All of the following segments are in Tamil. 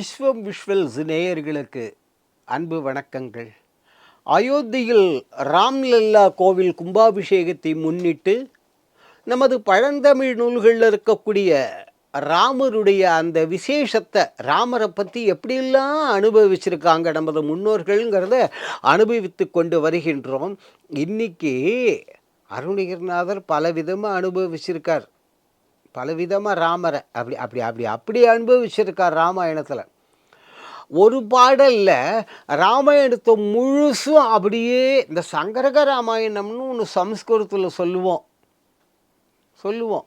விஸ்வம் விஸ்வல் நேயர்களுக்கு அன்பு வணக்கங்கள். அயோத்தியில் ராம்லல்லா கோவில் கும்பாபிஷேகத்தை முன்னிட்டு நமது பழந்தமிழ் நூல்களில் இருக்கக்கூடிய ராமருடைய அந்த விசேஷத்தை ராமரை பற்றி எப்படியெல்லாம் அனுபவிச்சிருக்காங்க நமது முன்னோர்கள்ங்கிறத அனுபவித்து கொண்டு வருகின்றோம். இன்னைக்கு அருணகிரிநாதர் பலவிதமாக அனுபவிச்சிருக்கார். பலவிதமாக ராமரை அப்படி அப்படி அப்படி அப்படி அனுபவிச்சிருக்கார் ராமாயணத்தில். ஒரு பாடலில் ராமாயணத்தை முழுசும் அப்படியே இந்த சங்கரக ராமாயணம்னு ஒன்று சம்ஸ்கிருதத்தில் சொல்லுவோம். சொல்லுவோம்.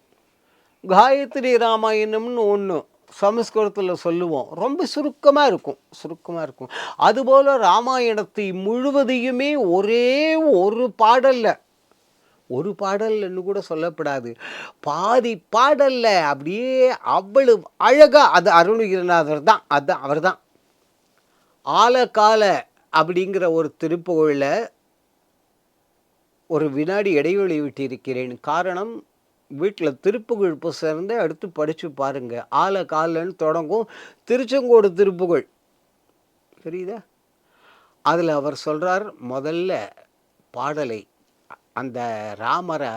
காயத்ரி ராமாயணம்னு ஒன்று சமஸ்கிருதத்தில் சொல்லுவோம். ரொம்ப சுருக்கமாக இருக்கும் சுருக்கமாக இருக்கும். அதுபோல் ராமாயணத்தை முழுவதையுமே ஒரே ஒரு பாடலில் ஒரு பாடல்னு கூட சொல்லப்படாது. பாதி பாடலில் அப்படியே அவ்வளவு அழகாக அது அருணகிரிநாதர் தான். அது அவர் தான். ஆலகால அப்படிங்கிற ஒரு திருப்புகழில் ஒரு வினாடி இடைவெளி விட்டிருக்கிறேன். காரணம் வீட்டில் திருப்புகழ் புசர்ந்து அடுத்து படித்து பாருங்க. ஆலகாலன்னு தொடங்கும் திருச்செங்கோடு திருப்புகழ். தெரியுதா அதில் அவர் சொல்கிறார் முதல்ல பாடலை அந்த ராமரை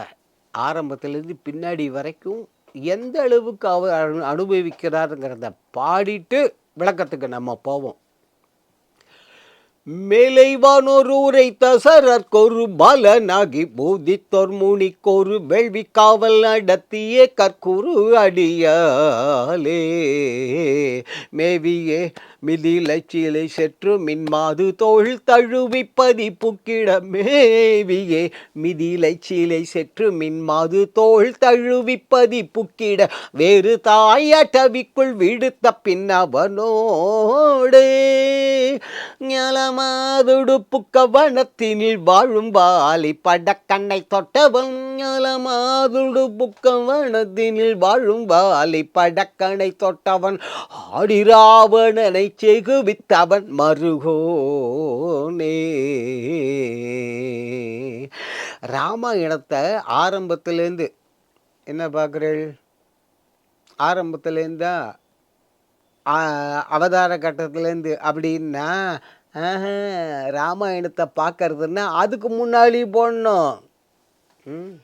ஆரம்பத்திலேருந்து பின்னாடி வரைக்கும் எந்த அளவுக்கு அவர் அனு அனுபவிக்கிறாருங்கிறத பாடிட்டு விளக்கத்துக்கு நம்ம போவோம். மேலைவானோர் உரைத்த சரற்கொரு பாலனாகி போதித்தோர் முனிக்கொரு வேள்வி காவல் நடத்திய கற்குரு அடியாலே மேவியே மிதிலை சீலை செற்று மின்மாது தோள் தழுவிப்பதி புக்கிட மேவியே செற்று மின்மாது தோள் தழுவிப்பதி புக்கிட வேறு தாயட்டவிக்குள் விடுத்த பின்னவனோடு. ஞலமாதுடுப்புக்க வனத்தினில் வாழும் வாலி படக்கண்ணை தொட்டவன் ஞலமாதுடுப்புக்க வனத்தினில் வாழும் வாலி படக்கணை தொட்டவன். ஆடிராவணனை செகுவித்தவன் மருகோனே. ராமாயணத்தை ஆரம்பத்திலேருந்து என்ன பார்க்குறீள்? ஆரம்பத்துலேருந்தா அவதார கட்டத்துலேருந்து அப்படின்னா ராமாயணத்தை பார்க்கறதுன்னா அதுக்கு முன்னாடி போடணும். ம்.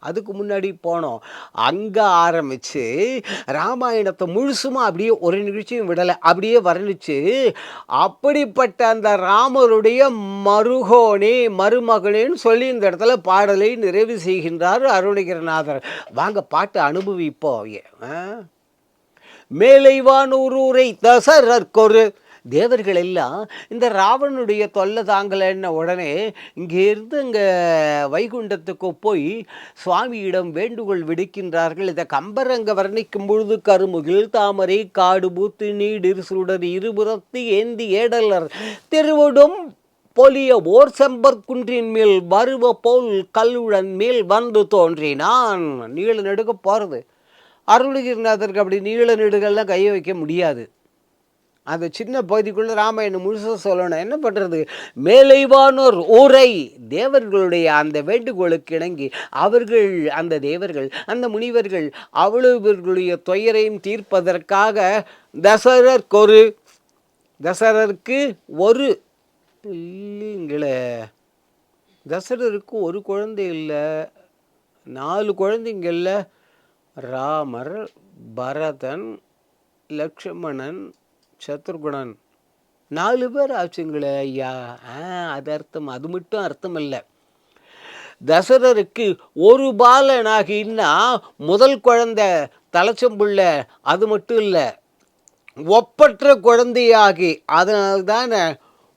அதுக்கு முன்னாடி போனோம். அங்கே ஆரம்பித்து ராமாயணத்தை முழுசுமா அப்படியே ஒரு நிகழ்ச்சியும் விடலை. அப்படியே வர்ணிச்சு அப்படிப்பட்ட அந்த ராமருடைய மருகோனே மருமகனேன்னு சொல்லி இந்த இடத்துல பாடலை நிறைவு செய்கின்றார் அருணகிரநாதர். வாங்க பாட்டு அனுபவிப்போம். ஆ. மேலைவானூரூரை தசரற்கொரு தேவர்கள் எல்லாம் இந்த ராவணனுடைய தொல்லை தாங்கலைன்ன உடனே இங்கேருந்து இங்கே வைகுண்டத்துக்கு போய் சுவாமியிடம் வேண்டுகோள் விடுக்கின்றார்கள். இதை கம்பரங்க வர்ணிக்கும் பொழுது கருமுகில் தாமரை காடு பூத்து நீடிர் சுடர் இருபுறத்து ஏந்தி ஏடலர் திருவிடும் பொலிய ஓர் செம்பர் குன்றின் மேல் வருவ போல் கல்லுடன் மேல் வந்து தோன்றினான். நீள நெடுக்க போகிறது அருணகிரிநாதருக்கு அப்படி நீள நெடுகள்லாம் கையை வைக்க முடியாது. அந்த சின்ன பகுதிக்குள்ள ராமாயணம் முழுசாக சொல்லணும் என்ன பண்ணுறது மேலைவானோர் ஊரை தேவர்களுடைய அந்த வேண்டுகோளுக்கு இணங்கி அவர்கள் அந்த தேவர்கள் அந்த முனிவர்கள் அவ்வளவுடைய துயரையும் தீர்ப்பதற்காக தசரற்கொரு தசரருக்கு ஒரு இல்லைங்களே தசரருக்கு ஒரு குழந்தை இல்லை. நாலு குழந்தைங்க இல்லை. ராமர் பரதன் லக்ஷ்மணன் சத்ருகுணன். நாலு பேர் ஆச்சுங்களே ஐயா. ஆ அது அர்த்தம். அது மட்டும் அர்த்தம் இல்லை தசரருக்கு ஒரு பாலனாகின்னா முதல் குழந்தை தலைச்சம்புள்ள அது மட்டும் இல்லை. ஒப்பற்ற குழந்தையாகி அதனால்தான்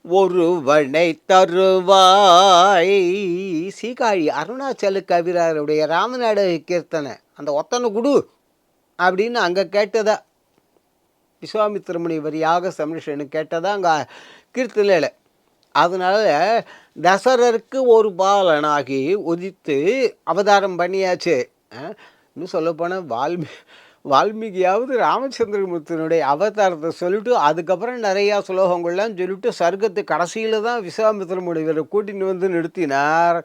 ஒரு வனை தருவாய். சீகாழி அருணாச்சல கவிராருடைய ராமநாடக கீர்த்தனை அந்த ஒத்தனை குடு அப்படின்னு அங்கே கேட்டதா விஸ்வாமித்திர வரியாக யாக சமரிஷனு கேட்டதா அங்கே கீர்த்தனையில் அதனால் தசரருக்கு ஒரு பாலனாகி உதித்து அவதாரம் பண்ணியாச்சு. இன்னும் சொல்லப்போனால் வால்மீ வால்மீகியாவது ராமச்சந்திரமூர்த்தினுடைய அவதாரத்தை சொல்லிட்டு அதுக்கப்புறம் நிறையா சுலோகங்கள்லாம் சொல்லிட்டு சர்க்கத்து கடைசியில் தான் விஸ்வாமித்திர முனிவரை கூட்டின்னு வந்து நிறுத்தினார்.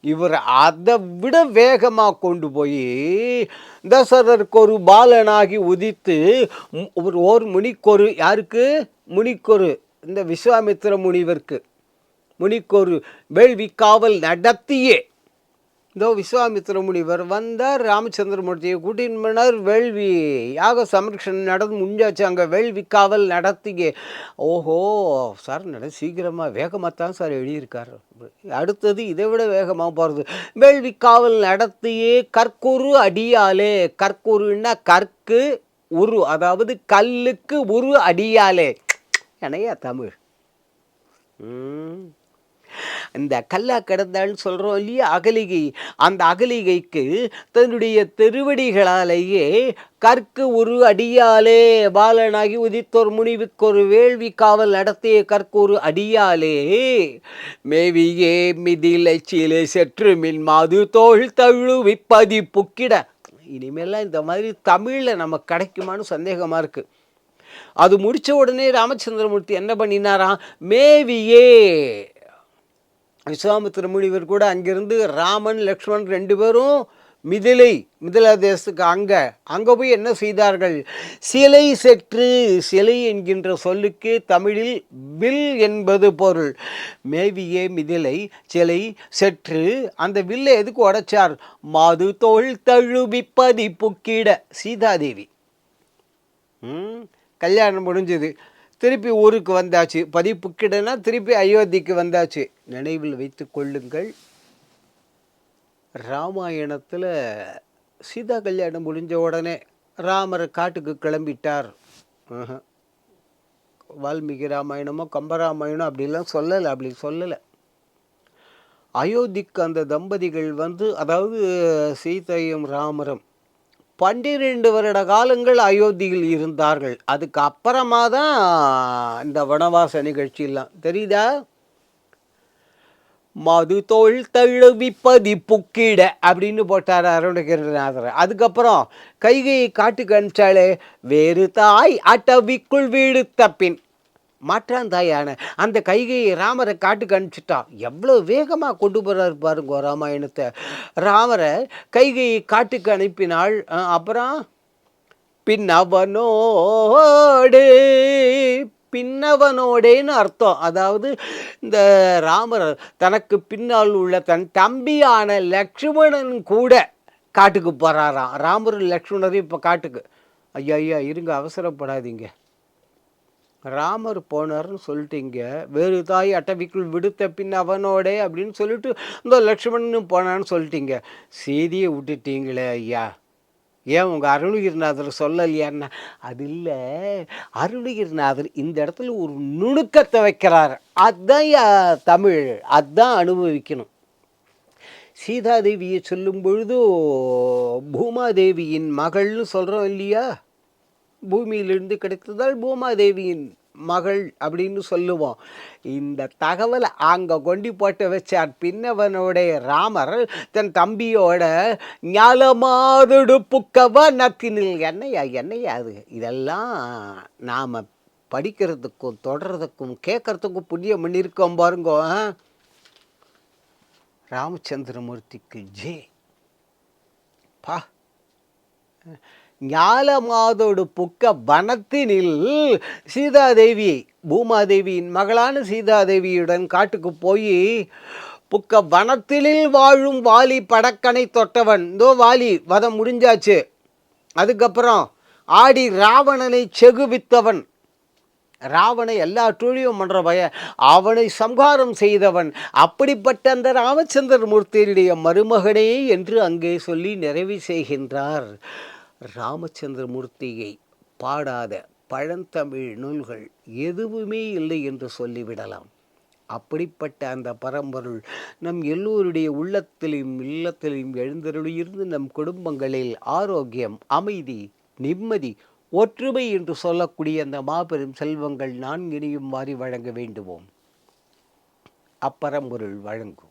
இவர் அதை விட வேகமாக கொண்டு போய் தசரருக்கு ஒரு பாலனாகி உதித்து ஒரு ஓர் முனிக்கொரு யாருக்கு? முனிக்கொரு இந்த விஸ்வாமித்திர முனிவருக்கு முனிக்கொரு வேள்வி காவல் நடத்தியே இதோ விஸ்வாமித்திர முனிவர் வந்தார் ராமச்சந்திரமூர்த்தியை கூட்டின்னு போனார் வேள்வி. யாக சம்ரக்ஷன் நடந்து முடிஞ்சாச்சு. அங்கே வேள்வி காவல் நடத்திங்க ஓஹோ சார் நட சீக்கிரமாக வேகமாக தான் சார் எழுதியிருக்கார். அடுத்தது இதை விட வேகமாக போகிறது வேள்வி காவல் நடத்தியே கற்குரு அடியாலே. கற்குருன்னா கற்கு உரு அதாவது கல்லுக்கு உரு அடியாலே. என்னையா தமிழ்? ம். இந்த கல்லா கிடந்தாள்னு சொல்கிறோம் இல்லையா? அகலிகை. அந்த அகலிகைக்கு தன்னுடைய திருவடிகளாலேயே கற்கு ஒரு அடியாலே பாலனாகி உதித்தோர் முனிவுக்கொரு வேள்வி காவல் நடத்திய கற்கொரு அடியாலே மேவியே மிதிலை சீலை செற்று மின் மாது தோள் தழுவிப்பதி புக்கிட இனிமேலாம் இந்த மாதிரி தமிழில் நமக்கு கிடைக்குமான்னு சந்தேகமாக இருக்குது அது முடிச்ச உடனே ராமச்சந்திரமூர்த்தி என்ன பண்ணினாராம்? மேவியே விஸ்வாமித்திர முனிவர் கூட அங்கிருந்து ராமன் லக்ஷ்மன் ரெண்டு பேரும் மிதிலை மிதிலா தேசத்துக்கு அங்கே அங்கே போய் என்ன செய்தார்கள்? சிலை செற்று சிலை என்கின்ற சொல்லுக்கு தமிழில் வில் என்பது பொருள். மேவியே மிதிலை சிலை செற்று அந்த வில்லை எதுக்கு உடைச்சார்? மாது தழுவி தழுவிப்பதி புக்கிட சீதாதேவி கல்யாணம் முடிஞ்சது. திருப்பி ஊருக்கு வந்தாச்சு. பதிப்புக்கிடனா திருப்பி அயோத்திக்கு வந்தாச்சு. நினைவில் வைத்து கொள்ளுங்கள். ராமாயணத்தில் சீதா கல்யாணம் முடிஞ்ச உடனே ராமர் காட்டுக்கு கிளம்பிட்டார். வால்மீகி ராமாயணமோ கம்பராமாயணம் அப்படிலாம் சொல்லலை அப்படி சொல்லலை. அயோத்திக்கு அந்த தம்பதிகள் வந்து அதாவது சீதையும் ராமரும் பன்னிரெண்டு வருட காலங்கள் அயோத்தியில் இருந்தார்கள். அதுக்கு அப்புறமா தான் இந்த வனவாச நிகழ்ச்சியெல்லாம். தெரியுதா? மது தோல் தழுவிப்பதி புக்கிட அப்படின்னு போட்டார் அருணகிரிநாதர். அதுக்கப்புறம் கைகையை காட்டுக்கு அனுப்பிச்சாலே வேறு தாய் அட்டவிக்குள் வீடு தப்பின். மாற்றாந்தாயான அந்த கைகையை ராமரை காட்டுக்கு அனுப்பிச்சிட்டா. எவ்வளோ வேகமாக கொண்டு போகிறார் பாருங்க ராமாயணத்தை. ராமரை கைகையை காட்டுக்கு அனுப்பினாள் அப்புறம்? பின்னவனோடு பின்னவனோடேன்னு அர்த்தம். அதாவது இந்த ராமர் தனக்கு பின்னால் உள்ள தன் தம்பியான லக்ஷ்மணன் கூட காட்டுக்கு போகிறாராம் ராமர் லக்ஷ்மணரும் இப்போ காட்டுக்கு. ஐயா ஐயா இருங்க அவசரப்படாதீங்க. ராமர் போனார்னு சொல்லிட்டீங்க. வேறு தாய் அட்டவிக்குள் விடுத்த பின் அவனோடே அப்படின்னு சொல்லிட்டு இந்த லக்ஷ்மணனும் போனான்னு சொல்லிட்டீங்க. செய்தியை விட்டுட்டீங்களே ஐயா. ஏன் உங்கள் அருணகிரிநாதர் சொல்லலையான்னா அது இல்லை. அருணகிரிநாதர் இந்த இடத்துல ஒரு நுணுக்கத்தை வைக்கிறார். அதுதான் தமிழ். அதுதான் அனுபவிக்கணும். சீதாதேவியை சொல்லும் பொழுது பூமாதேவியின் மகள்னு சொல்கிறோம் இல்லையா? பூமியிலிருந்து கிடைத்ததால் பூமாதேவியின் மகள் அப்படின்னு சொல்லுவோம். இந்த தகவலை அங்கே கொண்டு போட்டு வச்சார். பின்னவனுடைய ராமர் தன் தம்பியோட ஞாலமாதுடு புக்கவ நத்தினில். என்னையா என்னையா அது? இதெல்லாம் நாம் படிக்கிறதுக்கும் தொடர்றதுக்கும் கேட்கறதுக்கும் புண்ணியம் பண்ணியிருக்கோம் பாருங்க ராமச்சந்திரமூர்த்திக்கு ஜே. பா ஞாலமாதோடு புக்க வனத்தினில் சீதாதேவி பூமாதேவியின் மகளான சீதாதேவியுடன் காட்டுக்கு போய் புக்க வனத்திலில் வாழும் வாலி படக்கனை தொட்டவன். இதோ வாலி வதம் முடிஞ்சாச்சு. அதுக்கப்புறம் ஆடி ராவணனை செகுவித்தவன். ராவனை எல்லா தொழிலும் பண்ணுற பய அவனை சம்ஹாரம் செய்தவன். அப்படிப்பட்ட அந்த ராமச்சந்திர மூர்த்தியினுடைய மருமகனே என்று அங்கே சொல்லி நிறைவு செய்கின்றார். ராமச்சந்திர மூர்த்தியை பாடாத பழந்தமிழ் நூல்கள் எதுவுமே இல்லை என்று சொல்லிவிடலாம். அப்படிப்பட்ட அந்த பரம்பொருள் நம் எல்லோருடைய உள்ளத்திலும் இல்லத்திலும் எழுந்தருளியிருந்து நம் குடும்பங்களில் ஆரோக்கியம் அமைதி நிம்மதி ஒற்றுமை என்று சொல்லக்கூடிய அந்த மாபெரும் செல்வங்கள் நான்கினையும் மாறி வழங்க வேண்டுவோம். அப்பரம்பொருள் வழங்கும்.